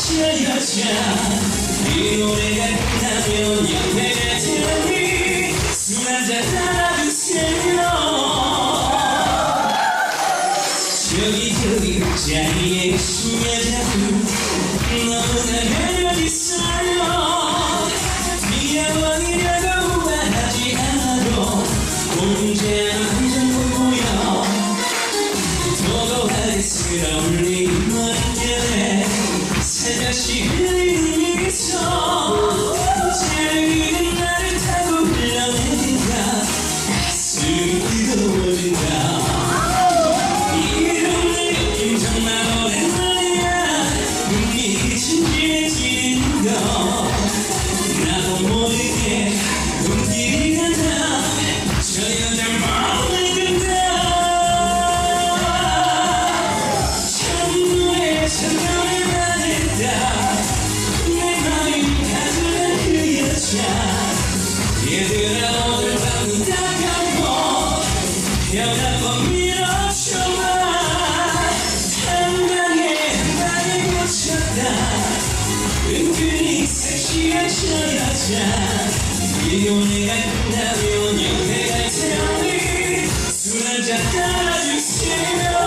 저 여자 이 노래가 끝나면 옆에 갈 테니 술 한잔 따라주세요 저기 저기 자리에 여자분 너무나 매력 있어요 미워이라고 말하지 않아도 혼자 한잔 보고요 도도하게스러운 네 머릿결에 나도 모르게 눈길이 간다. 저 여자 마음을 든다 천국의 천국을 말했다 내 마음이 가져간 그 여자. 얘들아 오늘 밤이 다가오고 여자번 밀어 은근히 섹시한 저 여자 이 노래가 끝나면 갈 테니 술 한잔 따라주세요